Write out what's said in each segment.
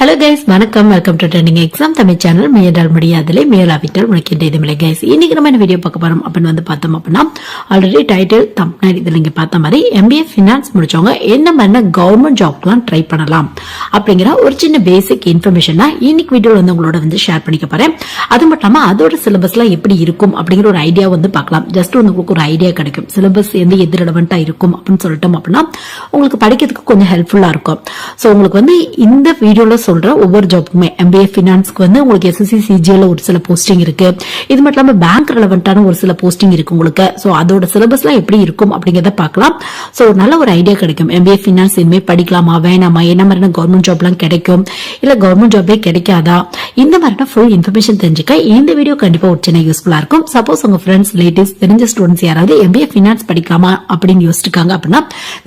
Hello guys வணக்கம். Welcome to trending exam Tamil channel முயன்றால் முடியாதலே முயலாவிட்டால் இது இதுமில்லை கைஸ் இன்னைக்கு நம்ம என்ன வீடியோ பார்க்க போறோம் அப்படின்னு வந்து பார்த்தோம் அப்படின்னா ஆல்ரெடி டைட்டில் தம்ப்னர் இதில் நீங்க பார்த்த மாதிரி எம்பிஏ ஃபினான்ஸ் முடிச்சவங்க என்ன மாதிரி கவர்மெண்ட் ஜாப்லாம் ட்ரை பண்ணலாம் அப்படிங்கிற ஒரு சின்ன பேசிக் இன்ஃபர்மேஷன் தான் இன்னைக்கு வீடியோவில் வந்து உங்களோட வந்து ஷேர் பண்ணிக்க போறேன். அது மட்டும் இல்லாம அதோட சிலபஸ்லாம் எப்படி இருக்கும் அப்படிங்கிற ஒரு ஐடியா வந்து பார்க்கலாம். ஜஸ்ட் வந்து உங்களுக்கு ஒரு ஐடியா கிடைக்கும். சிலபஸ் எந்த எது ரெலவெண்ட்டாக இருக்கும் அப்படின்னு சொல்லிட்டோம் அப்படின்னா உங்களுக்கு படிக்கிறதுக்கு கொஞ்சம் ஹெல்ப்ஃபுல்லா இருக்கும். ஸோ உங்களுக்கு வந்து இந்த வீடியோவில் சொல்ற ஒவ்வொரு ஜாப்புக்குமே எம்பிஏ ஃபினான்ஸ்க்கு வந்து உங்களுக்கு எஸ்எஸ்சி சிஜிஎல் ஒரு சில போஸ்டிங் இருக்கு. இது மட்டும் இல்லாம பேங்க் ரெலவெண்டான ஒரு சில போஸ்டிங் இருக்கு உங்களுக்கு. ஸோ அதோட சிலபஸ்லாம் எப்படி இருக்கும் அப்படிங்கறத பார்க்கலாம். ஸோ நல்ல ஒரு ஐடியா கிடைக்கும். எம்பிஏ ஃபினான்ஸ் இனிமே படிக்கலாமா வேணாமா என்ன மாதிரியான கவர்மெண்ட் ஜாப்லாம் கிடைக்கும் இல்ல கவர்மெண்ட் ஜாபே கிடைக்காதா இந்த மாதிரினா ஃபுல் இன்ஃபர்மேஷன் தெரிஞ்சுக்க இந்த வீடியோ கண்டிப்பா ஒரு சின்ன யூஸ்ஃபுல்லா இருக்கும். சப்போஸ் உங்க ஃப்ரெண்ட்ஸ் ரிலேட்டிவ்ஸ் தெரிஞ்ச ஸ்டூடெண்ட்ஸ் யாராவது எம்பிஏ ஃபினான்ஸ் படிக்கலாமா அப்படின்னு யோசிச்சிருக்காங்க அப்படின்னா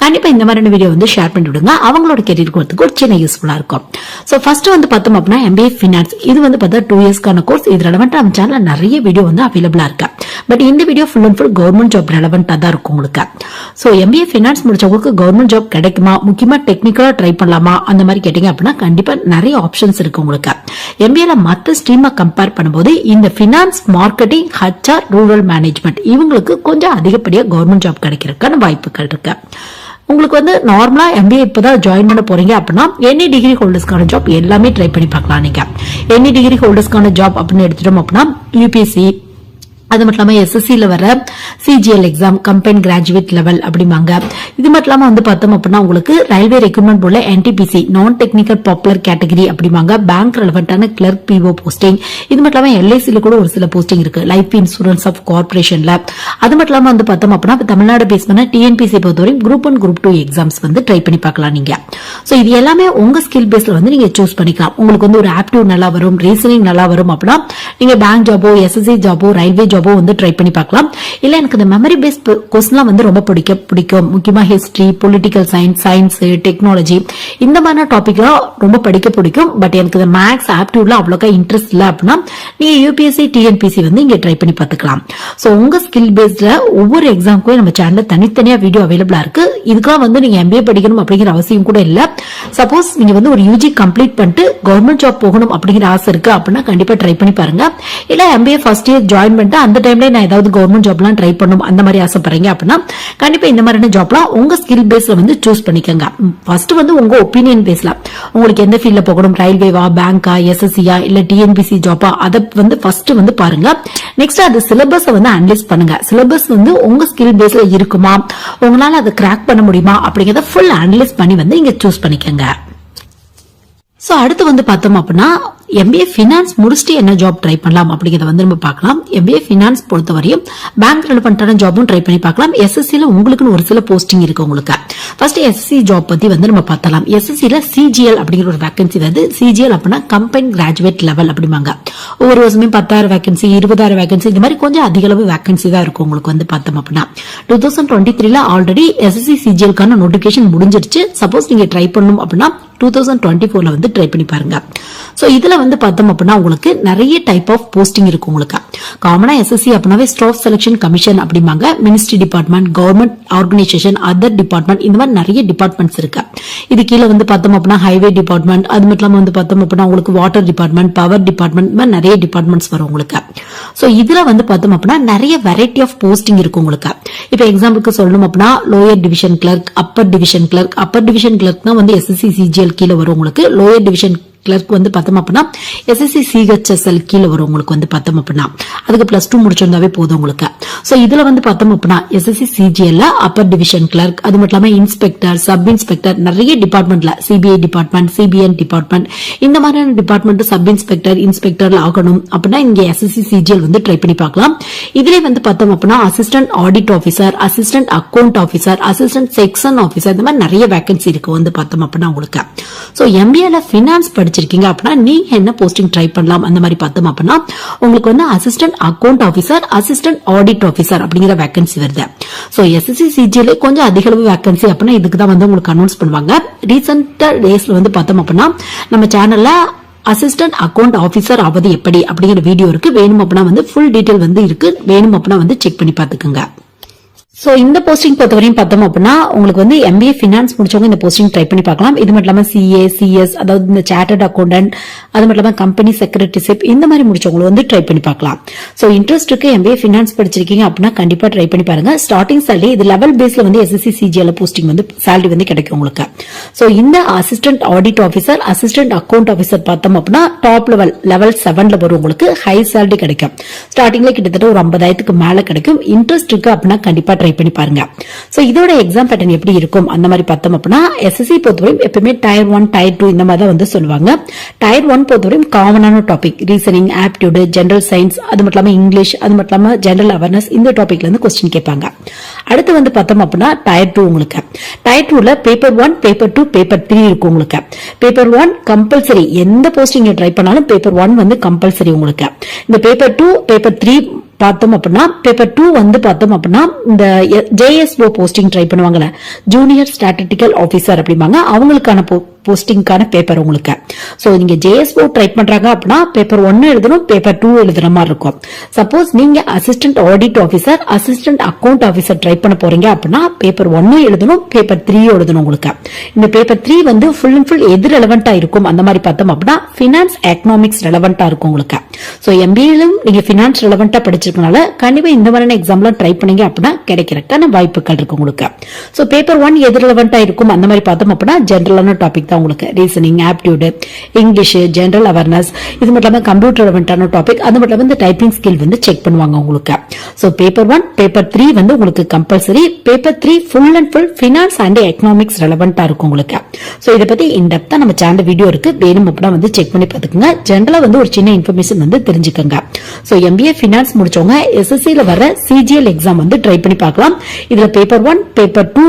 கண்டிப்பா இந்த மாதிரியான வீடியோ வந்து ஷேர் பண்ணி விடுங்க அவங்களோட கெரியர் கொடுத்துக்கு ஒரு சின்ன யூஸ்ஃபுல்லா இருக்கும். ஸோ ஃபர்ஸ்ட் வந்து பார்த்தோம் அப்படின்னா எம்பிஏ ஃபினான்ஸ் இது வந்து பார்த்தா டூ இயர்ஸ்க்கான கோர்ஸ் இது ரெலவெண்ட் நம்ம சேனலில் நிறைய வீடியோ வந்து அவைலபிளாக இருக்கு. பட் இந்த video full and full government job ரெலவெண்டா தான் இருக்கும் உங்களுக்கு. ஸோ எம்பிஏ ஃபினான்ஸ் முடிச்சவங்களுக்கு கவர்மெண்ட் ஜாப் கிடைக்குமா? முக்கியமாக டெக்னிக்கலாக ட்ரை பண்ணலாமா? அந்த மாதிரி கேட்டிங்க அப்படின்னா கண்டிப்பாக நிறைய ஆப்ஷன்ஸ் இருக்கு உங்களுக்கு. எம்பிஏல மற்ற ஸ்ட்ரீமை கம்பேர் பண்ணும்போது இந்த finance marketing HR rural management இவங்களுக்கு கொஞ்சம் அதிகப்படியாக கவர்மெண்ட் ஜாப் கிடைக்கிறதுக்கான வாய்ப்புகள் இருக்கு. உங்களுக்கு வந்து நார்மலா எம்பிஏ இப்பதான் ஜாயின் பண்ண போறீங்க அப்படின்னா எனி டிகிரி ஹோல்டர்ஸ்க்கான ஜாப் எல்லாமே ட்ரை பண்ணி பார்க்கலாம் நீங்க. எனி டிகிரி ஹோல்டர்ஸ்க்கான ஜாப் அப்படின்னு எடுத்துட்டோம் அப்படின்னா யூபிஎஸ்சி அது மட்டும் இல்லாம எஸ்எஸ்சியில் வர CGL exam company graduate level அப்படிம்பாங்க. இது மட்டும் இல்லாம வந்து பார்த்தோம் அப்படின்னா உங்களுக்கு ரயில்வே ரெக்ரூட்மெண்ட் போர்டில் NTPC non technical popular category அப்படிம்பாங்க. பேங்க் ரெலவெண்டான கிளர்க் பிஓ போஸ்டிங் இது மட்டும் இல்லாம எல்ஐசியில் கூட ஒரு சில போஸ்டிங் இருக்கு. லைஃப் இன்சூரன்ஸ் ஆஃப் கார்பரேஷன்ல அது மட்டும் இல்லாம வந்து பார்த்தோம் அப்படின்னா தமிழ்நாடு பேஸ் பண்ண டிஎன்பிசி பொறுத்தவரைக்கும் group one group two exams வந்து ட்ரை பண்ணி பார்க்கலாம் நீங்க. சோ இது எல்லாமே உங்க ஸ்கில் பேஸ்ல வந்து நீங்க சூஸ் பண்ணிக்கலாம். உங்களுக்கு வந்து ஒரு ஆப்டியூட் நல்லா வரும் ரீசனிங் நல்லா வரும் அப்படின்னா நீங்க பேங்க் ஜாபோ எஸ்எஸ்சி ஜாபோ ரயில்வே ஜாபோ வந்து ட்ரை பண்ணி பார்க்கலாம். இல்ல எனக்கு இந்த மெமரி பேஸ் கொஸ்டின்லாம் வந்து ரொம்ப பிடிக்க பிடிக்கும். முக்கியமா history political science science technology இந்த மாதிரியான டாபிக்லாம் ரொம்ப படிக்க பிடிக்கும். பட் எனக்கு இந்த மேக்ஸ் ஆப்டிவ்ல அவ்வளோக்கா இன்ட்ரெஸ்ட் இல்ல அப்படின்னா நீங்க யூபிஎஸ்சி டிஎன்பிசி வந்து இங்க ட்ரை பண்ணி பார்த்துக்கலாம். சோ உங்க ஸ்கில் பேஸ்ல ஒவ்வொரு எக்ஸாமுக்கும் நம்ம சேனல்ல தனித்தனியா வீடியோ அவைலபிளா இருக்கு. இதுக்கெல்லாம் வந்து நீங்க எம்பிஏ படிக்கணும் அப்படிங்கிற அவசியம் கூட இல்ல. சப்போஸ் நீங்க வந்து ஒரு யூஜி கம்ப்ளீட் பண்ணிட்டு கவர்மெண்ட் ஜாப் போகணும் அப்படிங்கிற ஆசை இருக்கு அப்படின்னா கண்டிப்பா ட்ரை பண்ணி பாருங்க. இல்ல எம்பிஏ ஃபர்ஸ்ட் இயர் ஜாயின் பண்ணிட்டு அந்த டைம்ல நான் ஏதாவது கவர்மெண்ட் ஜாப்லாம் ட்ரை பண்ணும் அந்த மாதிரி ஆசைப்படுறீங்க அப்படின்னா கண்டிப்பா இந்த மாதிரியான ஜாப்லாம் உங்க ஸ்கில் பேஸ்ல வந்து சூஸ் பண்ணிக்கோங்க. ஃபர்ஸ்ட் வந்து உங்க ஒப்பீனியன் பேஸ்ல உங்களுக்கு எந்த ஃபீல்ட்ல போகணும்? ரயில்வேவா பேங்கா எஸ்எஸ்சியா இல்ல டிஎன்பிசி ஜாப்பா அதை வந்து ஃபர்ஸ்ட் வந்து பாருங்க. நெக்ஸ்ட் அது சிலபஸ் வந்து அனலைஸ் பண்ணுங்க. சிலபஸ் வந்து உங்க ஸ்கில் பேஸ்ல இருக்குமா? உங்களால அதை கிராக் பண்ண முடியுமா? அப்படிங்கறத ஃபுல் அனலைஸ் பண்ணி வந்து இங்க சூஸ் பண்ணிக்கோங்க. சோ அடுத்து வந்து பார்த்தோம் அப்படின்னா எம்பிஏ ஃபினான்ஸ் முடிச்சுட்டு என்ன ஜாப் ட்ரை பண்ணலாம் அப்படிங்கறத வந்து நம்ம பார்க்கலாம். எம்பிஏ ஃபினான்ஸ் பொறுத்தவரையும் பேங்க் ரெலவெண்டான ஜாபும் ட்ரை பண்ணி பார்க்கலாம். எஸ்எஸ்சியில் உங்களுக்குன்னு ஒரு சில போஸ்டிங் இருக்கு உங்களுக்கு. ஃபர்ஸ்ட் எஸ்எஸ்சி ஜாப் பத்தி வந்து நம்ம பார்த்தலாம் எஸ்எஸ்சியில் சிஜிஎல் அப்படிங்கிற ஒரு வேகன்சி வருது. சிஜிஎல் அப்படின்னா கம்பெனி கிராஜுவேட் லெவல் அப்படிம்பாங்க. ஒவ்வொரு வருஷமே பத்தாயிரம் வேகன்சி இருபதாயிரம் வேகன்சி இந்த மாதிரி கொஞ்சம் அதிக அளவு வேகன்சி தான் இருக்கும் உங்களுக்கு வந்து பார்த்தோம் அப்படின்னா. டூ தௌசண்ட் டுவெண்ட்டி த்ரீல ஆல்ரெடி எஸ்எஸ்சி சிஜிஎல்க்கான நோட்டிபிகேஷன் முடிஞ்சிருச்சு. சப்போஸ் நீங்க ட்ரை பண்ணணும் அப்படின்னா டூ தௌசண்ட் டுவெண்ட்டி ஃபோர்ல வந்து ட்ரை பண்ணி பாருங்க. சோ இதுல வந்து பார்த்தோம் அப்படின்னா உங்களுக்கு நிறைய டைப் ஆஃப் போஸ்டிங் இருக்கு உங்களுக்கு. காமனா எஸ்எஸ்சி அப்படின்னாவே ஸ்டாஃப் செலக்ஷன் கமிஷன் அப்படிம்பாங்க. Ministry department government organisation other department இந்த மாதிரி நிறைய டிபார்ட்மெண்ட்ஸ் இருக்கு. இது கீழே வந்து பார்த்தோம் அப்படின்னா ஹைவே டிபார்ட்மெண்ட் அது மட்டும் இல்லாம வந்து பார்த்தோம் அப்படின்னா உங்களுக்கு வாட்டர் டிபார்ட்மெண்ட் பவர் டிபார்ட்மெண்ட் இந்த மாதிரி நிறைய டிபார்ட்மெண்ட்ஸ் வரும் உங்களுக்கு. சோ இதுல வந்து பார்த்தோம் அப்படின்னா நிறைய வெரைட்டி ஆஃப் போஸ்டிங் இருக்கு உங்களுக்கு. இப்போ எக்ஸாம்பிளுக்கு சொல்லணும் அப்படின்னா lower division clerk upper division clerk upper division clerk தான் வந்து எஸ்எஸ்சி சிஜிஎல் கீழே வரும் உங்களுக்கு. லோயர் டிவிஷன் கிளர்க் வந்து பார்த்தோம் அப்படின்னா எஸ்எஸ்சி சிஹெச்எஸ்எல் கீழே வரும் உங்களுக்கு வந்து பார்த்தோம் அப்படின்னா. அதுக்கு பிளஸ் டூ முடிச்சிருந்தாவே போதும் உங்களுக்கு. ஸோ இதுல வந்து பார்த்தோம் அப்படின்னா எஸ்எஸ்சி சிஜிஎல்ல அப்பர் டிவிஷன் கிளர்க் அது மட்டும் இல்லாமல் இன்ஸ்பெக்டர் சப் இன்ஸ்பெக்டர் நிறைய டிபார்ட்மெண்ட்ல சிபிஐ டிபார்ட்மெண்ட் சிபிஎன் டிபார்ட்மெண்ட் இந்த மாதிரியான டிபார்ட்மெண்ட் சப் இன்ஸ்பெக்டர் இன்ஸ்பெக்டர் ஆகணும் அப்படின்னா இங்க எஸ்எஸ்சி சிஜிஎல் வந்து ட்ரை பண்ணி பார்க்கலாம். இதுல வந்து பார்த்தோம் அப்படின்னா assistant audit officer assistant account officer assistant section officer இந்த மாதிரி நிறைய வேகன்சி இருக்கு வந்து பார்த்தோம் அப்படின்னா உங்களுக்கு. ஸோ எம்பிஏல ஃபினான்ஸ் படிச்சிருக்கீங்க அப்படின்னா நீங்க என்ன போஸ்டிங் ட்ரை பண்ணலாம் அந்த மாதிரி பார்த்தோம் அப்படின்னா உங்களுக்கு வந்து assistant account officer assistant audit officer அப்படிங்கிற வேகன்சி வருது. ஸோ எஸ்எஸ்சி சிஜியில் கொஞ்சம் அதிக அளவு வேகன்சி அப்படின்னா இதுக்கு தான் வந்து உங்களுக்கு அனௌன்ஸ் பண்ணுவாங்க. ரீசெண்டாக டேஸில் வந்து பார்த்தோம் அப்படின்னா நம்ம சேனல்ல அசிஸ்டன்ட் அக்கௌண்ட் ஆஃபீஸர் ஆவது எப்படி அப்படிங்கிற வீடியோ இருக்கு. வேணும் அப்படின்னா வந்து ஃபுல் டீட்டெயில் வந்து இருக்கு. வேணும் அப்படின்னா வந்து செக் பண்ணி பார்த்துக்கோங்க. சோ இந்த போஸ்டிங் பொறுத்தவரையும் பார்த்தோம் அப்படின்னா உங்களுக்கு வந்து எம்பிஏ ஃபினான்ஸ் முடிச்சவங்க இந்த போஸ்டிங் ட்ரை பண்ணி பார்க்கலாம். இது மட்டும் இல்லாம சிஏ சிஎஸ் அதாவது இந்த சார்ட்டர்ட் அக்கௌண்டன்ட் அது மட்டும் இல்லாம கம்பெனி செக்ரட்டரிஷிப் இந்த மாதிரி முடிச்சவங்களும் வந்து ட்ரை பண்ணி பார்க்கலாம். சோ இன்ட்ரெஸ்ட்டுக்கு எம்பிஏ ஃபினான்ஸ் படிச்சிருக்கீங்க அப்படின்னா கண்டிப்பா ட்ரை பண்ணி பாருங்க. ஸ்டார்டிங் சாலரி இது லெவல் பேஸ்ல வந்து எஸ்எஸ்சி சிஜிஎல் போஸ்டிங் வந்து salary வந்து கிடைக்கும் உங்களுக்கு. சோ இந்த assistant audit officer assistant account officer பார்த்தோம் அப்படின்னா டாப் லெவல் லெவல் செவன்ல வரும் உங்களுக்கு ஹை சாலரி கிடைக்கும். ஸ்டார்டிங்ல கிட்டத்தட்ட ஒரு ஐம்பதாயிரத்துக்கு மேல கிடைக்கும். இன்ட்ரெஸ்ட் இருக்கு அப்படின்னா கண்டிப்பா ட்ரை பண்ணி பாருங்க. சோ இதோட எக்ஸாம் பேட்டர்ன் எப்படி இருக்கும்? அந்த மாதிரி பார்த்தோம் அப்படின்னா எஸ்எஸ்சி பொறுத்தவரையும் எப்பவுமே டயர் ஒன் டயர் டூ இந்த மாதிரி தான் வந்து சொல்லுவாங்க. டயர் ஒன் பொறுத்தவரையும் காமனான topic reasoning aptitude general science அது மட்டும் இல்லாமல் இங்கிலீஷ் அது மட்டும் இல்லாமல் ஜென்ரல் அவேர்னஸ் இந்த டாபிக்ல இருந்து கொஸ்டின் கேட்பாங்க. அடுத்து வந்து பார்த்தோம் அப்படின்னா டயர் டூ உங்களுக்கு. டயர் டூல paper one paper two paper three இருக்கும் உங்களுக்கு. பேப்பர் ஒன் கம்பல்சரி எந்த போஸ்டிங் ட்ரை பண்ணாலும் பேப்பர் ஒன் வந்து கம்பல்சரி உங்களுக்கு. இந்த பேப்பர் டூ பேப்பர் த்ரீ பார்த்தோம் அப்படின்னா பேப்பர் டூ வந்து பார்த்தோம் அப்படின்னா இந்த ஜேஎஸ்ஓ போஸ்டிங் ட்ரை பண்ணுவாங்கல்ல ஜூனியர் ஸ்டாட்டிஸ்டிக்கல் ஆஃபீஸர் அப்படிம்பாங்க அவங்களுக்கான போஸ்டிங்கான பேப்பர் உங்களுக்கு. சோ நீங்க ஜேஎஸ்ஓ ட்ரை பண்றாங்க அப்படின்னா பேப்பர் ஒன்னு எழுதணும் பேப்பர் டூ எழுதுற மாதிரி இருக்கும். சப்போஸ் நீங்க assistant audit officer assistant account officer try பண்ண போறீங்க அப்படின்னா பேப்பர் ஒன்னு எழுதணும் பேப்பர் த்ரீ எழுதணும் உங்களுக்கு. இந்த பேப்பர் த்ரீ வந்து ஃபுல் அண்ட் ஃபுல் எது ரெலவெண்டா இருக்கும் அந்த மாதிரி பார்த்தோம் அப்படின்னா பினான்ஸ் எக்கனாமிக்ஸ் ரெலவெண்டா இருக்கும் உங்களுக்கு. சோ எம்பிஏலும் நீங்க பினான்ஸ் ரெலவெண்டா படிச்சிருக்கனால கண்டிப்பா இந்த மாதிரியான எக்ஸாம்லாம் ட்ரை பண்ணீங்க அப்படின்னா கிடைக்கிறதுக்கான வாய்ப்புகள் இருக்கு உங்களுக்கு. ஸோ பேப்பர் ஒன் எது ரெலவெண்டா இருக்கும் அந்த மாதிரி பார்த்தோம் அப்படின்னா ஜென்ரலான டாபிக் தான் உங்களுக்கு reasoning aptitude English general awareness இது மட்டும் இல்லாம கம்ப்யூட்டர் டாபிக் அது மட்டும் இல்லாமல் இந்த டைப்பிங் ஸ்கில் வந்து செக் பண்ணுவாங்க உங்களுக்கு so paper one paper three வந்து உங்களுக்கு compulsory paper three full and full finance and economics ரெலவெண்டா இருக்கும் உங்களுக்கு. ஸோ இதை பத்தி இன்டெப்தா நம்ம சேனல் வீடியோ இருக்கு வேணும் அப்படின்னா வந்து செக் பண்ணி பாத்துக்கோங்க ஜென்ரலா வந்து ஒரு சின்ன இன்ஃபர்மேஷன் வந்து தெரிஞ்சுக்கோங்க. சோ எம்பிஏ ஃபினான்ஸ் முடிச்சவங்க எஸ்எஸ்சியில் வர சிஜிஎல் எக்ஸாம் வந்து ட்ரை பண்ணி பார்க்கலாம். இதுல paper one paper two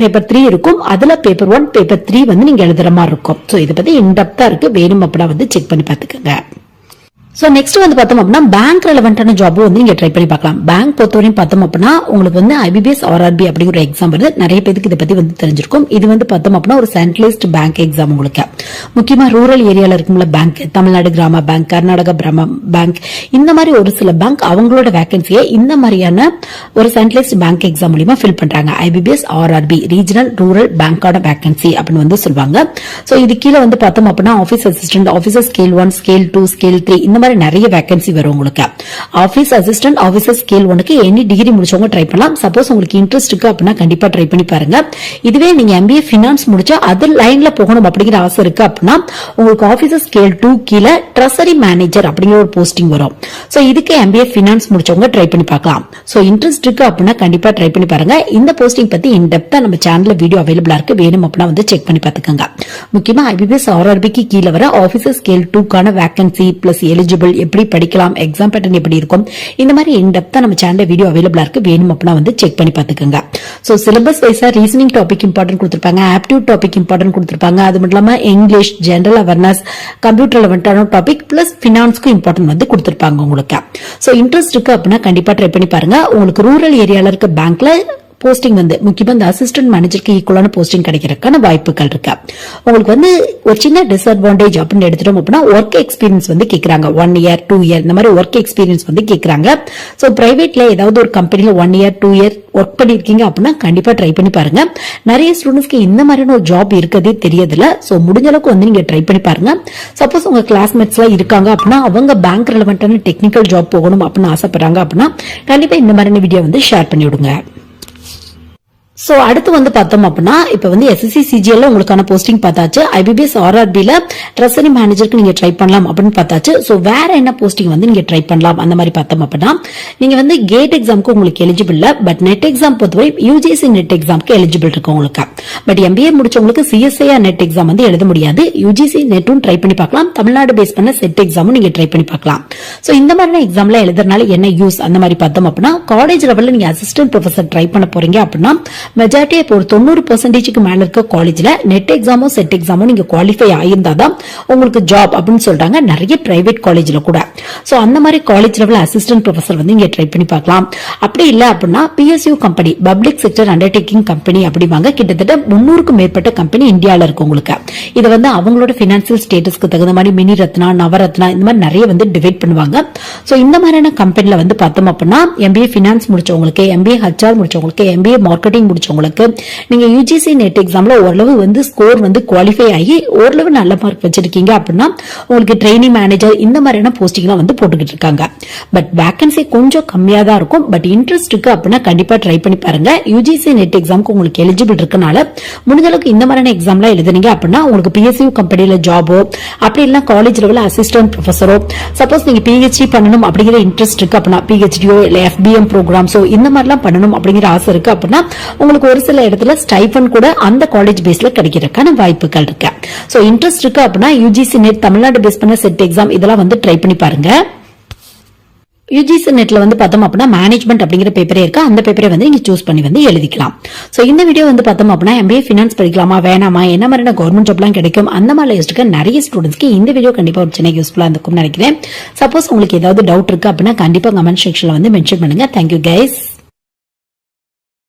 paper three இருக்கும். அதுல பேப்பர் ஒன் பேப்பர் த்ரீ வந்து நீங்க எழுதுற மாதிரி இருக்கும். ஸோ இதை பத்தி இன்டெப்தா இருக்கு. வேணும் அப்படின்னா வந்து செக் பண்ணி பாத்துக்கோங்க ஸோ நெக்ஸ்ட் வந்து பார்த்தோம் அப்படின்னா பேங்க் ரெலவெண்டான ஜாப் வந்து நீங்க ட்ரை பண்ணி பார்க்கலாம். பேங்க் பொறுத்தவரையும் பார்த்தோம் அப்படின்னா உங்களுக்கு வந்து ஐபிபிஎஸ் ஆர்ஆர்பி அப்படிங்கிற எக்ஸாம் வருது. நிறைய பேருக்கு இதை பத்தி வந்து தெரிஞ்சிருக்கும். இது வந்து பார்த்தோம் அப்படின்னா ஒரு சென்ட்ரலைஸ்ட் பேங்க் எக்ஸாம் உங்களுக்கு. முக்கியமா ரூரல் ஏரியால இருக்கும்ல பேங்க் தமிழ்நாடு கிராம பேங்க் கர்நாடகா பிரம பேங்க் இந்த மாதிரி ஒரு சில பேங்க் அவங்களோட வேகன்சியை இந்த மாதிரியான ஒரு சென்ட்ரலைஸ்ட் பேங்க் எக்ஸாம் மூலியமா ஃபில் பண்றாங்க. ஐபிபிஎஸ் ஆர்ஆர்பி ரீஜனல் ரூரல் பேங்கோட வேகன்சி அப்படின்னு வந்து சொல்லுவாங்க. சோ இது கீழே வந்து பார்த்தோம் அப்படின்னா office assistant officer scale one scale two scale three இந்த மாதிரி நிறைய வேகன்சி வரும் உங்களுக்கு. ஆபீஸ் அசிஸ்டன்ட் ஆபீசர் ஸ்கேல் ஒனுக்கு எனி டிகிரி முடிச்சவங்க ட்ரை பண்ணலாம். சப்போஸ் உங்களுக்கு இன்ட்ரெஸ்ட் இருக்கு அப்படின்னா கண்டிப்பா ட்ரை பண்ணி பாருங்க. இதுவே நீங்க எம்பிஏ பினான்ஸ் முடிச்சா அது லைன்ல போகணும் அப்படிங்கிற ஆசை இருக்கு அப்படின்னா உங்களுக்கு ஆபீசர் ஸ்கேல் டூ கீழே ட்ரெஸரி மேனேஜர் அப்படிங்கிற ஒரு போஸ்டிங் வரும். சோ இதுக்கு எம்பிஏ பினான்ஸ் முடிச்சவங்க ட்ரை பண்ணி பார்க்கலாம். சோ இன்ட்ரெஸ்ட் இருக்கு அப்படின்னா கண்டிப்பா ட்ரை பண்ணி பாருங்க. இந்த போஸ்டிங் பத்தி இன் டெப்தா நம்ம சேனல்ல வீடியோ அவைலபிளா இருக்கு. வேணும் அப்படின்னா வந்து செக் பண்ணி பாத்துக்கோங்க முக்கியமா ஐபிபிஎஸ் ஆர்ஆர்பிக்கு கீழே வர ஆபீசர் ஸ்கேல் டூக்கான வேகன்சி பிளஸ் எலிஜிபிள் எப்படி படிக்கலாம் எக்ஸாம் பேட்டர்ன் எப்படி இருக்கும் இந்த மாதிரி இன்டெப்தா நம்ம சேனல்ல வீடியோ அவைலபிளா இருக்கு. வேணும் அப்படின்னா வந்து செக் பண்ணி பாத்துக்கோங்க சோ சிலபஸ் வைஸா ரீசனிங் டாபிக் இம்பார்ட்டன்ட் கொடுத்துருப்பாங்க ஆப்டியூட் டாபிக் இம்பார்ட்டன்ட் கொடுத்துருப்பாங்க. அது மட்டும் இல்லாம இங்கிலீஷ் ஜெனரல் அவேர்னஸ் கம்ப்யூட்டர் லெவன்டான டாபிக் பிளஸ் பினான்ஸ்க்கும் இம்பார்ட்டன்ட் வந்து கொடுத்துருப்பாங்க உங்களுக்கு. ஸோ இன்ட்ரெஸ்ட் இருக்கு அப்படின்னா கண்டிப்பா ட்ரை பண்ணி பாருங்க. உங்களுக்கு ரூரல் ஏரியால இருக்க பேங்க்ல போஸ்டிங் வந்து முக்கியமா இந்த அசிஸ்டன்ட் மேனேஜருக்கு ஈக்குவலான போஸ்டிங் கிடைக்கிறதுக்கான வாய்ப்புகள் இருக்கு. உங்களுக்கு வந்து ஒரு சின்ன டிஸ்அட்வான்டேஜ் அப்படின்னு எடுத்துட்டோம் அப்படின்னா ஒர்க் எக்ஸ்பீரியன்ஸ் வந்து கேட்கறாங்க ஒன் இயர் டூ இயர் இந்த மாதிரி ஒர்க் எக்ஸ்பீரியன்ஸ் வந்து கேட்கறாங்க ஸோ பிரைவேட்ல ஏதாவது ஒரு கம்பெனியில் one year two year work பண்ணியிருக்கீங்க அப்படின்னா கண்டிப்பா ட்ரை பண்ணி பாருங்க. நிறைய ஸ்டூடெண்ட்ஸ்க்கு இந்த மாதிரியான ஒரு ஜாப் இருக்கதே தெரியதில்ல. ஸோ முடிஞ்ச அளவுக்கு வந்து நீங்க ட்ரை பண்ணி பாருங்க. சப்போஸ் உங்க கிளாஸ்மேட்ஸ் எல்லாம் இருக்காங்க அப்படின்னா அவங்க பேங்க் ரெலவெண்டான டெக்னிக்கல் ஜாப் போகணும் அப்படின்னு ஆசைப்படுறாங்க அப்படின்னா கண்டிப்பா இந்த மாதிரியான வீடியோ வந்து ஷேர் பண்ணி விடுங்க சோ அடுத்து வந்து பார்த்தோம் அப்படின்னா இப்போ வந்து எஸ்எஸ்சி சிஜிஎல்ல உங்களுக்கான போஸ்டிங் பார்த்தாச்சு. ஐபிபிஎஸ் ஆர்ஆர்பியில் ட்ரெஸரி மேனேஜருக்கு நீங்க ட்ரை பண்ணலாம் அப்படின்னு பார்த்தாச்சு. சோ வேற என்ன போஸ்டிங் வந்து நீங்க ட்ரை பண்ணலாம்? அந்த மாதிரி பார்த்தோம் அப்படின்னா நீங்க வந்து கேட் எக்ஸாம்க்கு உங்களுக்கு எலிஜிபிள் இல்ல பட் நெட் எக்ஸாம் பொறுத்தவரை யூஜிசி நெட் எக்ஸாம்க்கு எலிஜிபிள் இருக்கு உங்களுக்கு. பட் எம்பிஏ முடிச்சவங்களுக்கு சிஎஸ்ஐஆர் நெட் எக்ஸாம் வந்து எழுத முடியாது. யூஜிசி நெட்டும் ட்ரை பண்ணி பார்க்கலாம். தமிழ்நாடு பேஸ் பண்ண செட் எக்ஸாமும் நீங்க ட்ரை பண்ணி பார்க்கலாம். சோ இந்த மாதிரியான எக்ஸாம்ல எழுதுறதுனால என்ன யூஸ் அந்த மாதிரி பார்த்தோம் அப்படின்னா காலேஜ் லெவல்ல நீங்க அசிஸ்டன்ட் ப்ரொஃபஸர் ட்ரை பண்ண போறீங்க அப்படின்னா மெஜாரிட்டி இப்போ ஒரு தொண்ணூறு பெர்சன்டேஜ்க்கு மேல இருக்க காலேஜ்ல நெட் எக்ஸாமோ செட் எக்ஸாமோ நீங்க குவாலிஃபை ஆயிருந்தாதான் உங்களுக்கு ஜாப் அப்படின்னு சொல்றாங்க. நிறைய பிரைவேட் காலேஜ்ல கூட. சோ அந்த மாதிரி காலேஜ் லெவல் அசிஸ்டன்ட் ப்ரொஃபசர் வந்து இங்க ட்ரை பண்ணி பார்க்கலாம். அப்படி இல்ல அப்படின்னா PSU company public sector undertaking company அப்படிவாங்க கிட்டத்தட்ட முன்னூறுக்கும் மேற்பட்ட கம்பெனி இந்தியால இருக்கு உங்களுக்கு. இது வந்து அவங்களோட பினான்சியல் ஸ்டேட்டஸ்க்கு தகுந்த மாதிரி மினி ரத்னா நவரத்னா இந்த மாதிரி நிறைய வந்து டிவைட் பண்ணுவாங்க. சோ இந்த மாதிரியான கம்பெனில வந்து பார்த்தோம் அப்படின்னா எம்பிஏ பினான்ஸ் முடிச்சவங்களுக்கு எம்பிஏ ஹச்ஆர் முடிச்சவங்களுக்கு எம்பிஏ மார்க்கெட்டிங் முடிச்சவங்களுக்கு நீங்க யூஜிசி நெட் எக்ஸாம்ல ஓரளவு வந்து ஸ்கோர் வந்து குவாலிஃபை ஆகி ஓரளவு நல்ல மார்க் வச்சிருக்கீங்க அப்படின்னா உங்களுக்கு ட்ரைனிங் மேனேஜர் இந்த மாதிரியான போஸ்டிங்லாம் வந்து போட்டுக்கிட்டு இருக்காங்க. பட் வேகன்சி கொஞ்சம் கம்மியா தான் இருக்கும். பட் இன்ட்ரெஸ்ட் இருக்கு அப்படின்னா கண்டிப்பா ட்ரை பண்ணி பாருங்க. யூஜிசி நெட் எக்ஸாம்க்கு உங்களுக்கு எலிஜிபிள் இருக்கனால முடிஞ்ச அளவுக்கு இந்த மாதிரியான எக்ஸாம்லாம் எழுதுனீங்க அப்படின்னா உங்களுக்கு பிஎஸ்யூ கம்பெனியில ஜாபோ அப்படி இல்ல காலேஜ் லெவலில் அசிஸ்டன்ட் ப்ரொஃபஸரோ சப்போஸ் நீங்க பிஹெச்டி பண்ணணும் அப்படிங்கிற இன்ட்ரெஸ்ட் இருக்கு அப்படின்னா பிஹெச்டியோ இல்ல எஃபிஎம் ப்ரோக்ராம்ஸோ இந்த மாதிரிலாம் பண்ணணும் அப்படிங்கிற ஆசை இருக்கு அப்படின்னா உங்களுக்கு ஒரு சில இடத்துல ஸ்டைஃபன் கூட அந்த காலேஜ் பேஸ்ல கிடைக்கிறதுக்கான வாய்ப்புகள் இருக்கு. சோ இன்ட்ரெஸ்ட் இருக்கு அப்படின்னா யூஜிசி நெட் தமிழ்நாடு பேஸ் பண்ண செட் எக்ஸாம் இதெல்லாம் வந்து ட்ரை பண்ணி பாருங்க. யூஜிசி நெட்ல வந்து பார்த்தோம் அப்படின்னா மேனேஜ்மெண்ட் அப்படிங்கிற பேப்பரே இருக்கா. அந்த பேப்பரை வந்து நீங்க சூஸ் பண்ணி வந்து எழுதிக்கலாம். சோ இந்த வீடியோ வந்து பார்த்தோம் அப்படின்னா எம்பிஏ ஃபினான்ஸ் படிக்கலாமா வேணாமா என்ன மாதிரியான கவர்மெண்ட் ஜாப்லாம் கிடைக்கும் அந்த மாதிரி லிஸ்ட்டுக்கு நிறைய ஸ்டூடெண்ட்ஸ்க்கு இந்த வீடியோ கண்டிப்பா ஒரு சின்ன யூஸ்ஃபுல்லா இருக்கும்னு நினைக்கிறேன். சப்போஸ் உங்களுக்கு ஏதாவது டவுட் இருக்கு அப்படின்னா கண்டிப்பா கமெண்ட் செக்ஷன்ல வந்து மென்ஷன் பண்ணுங்க. Thank you guys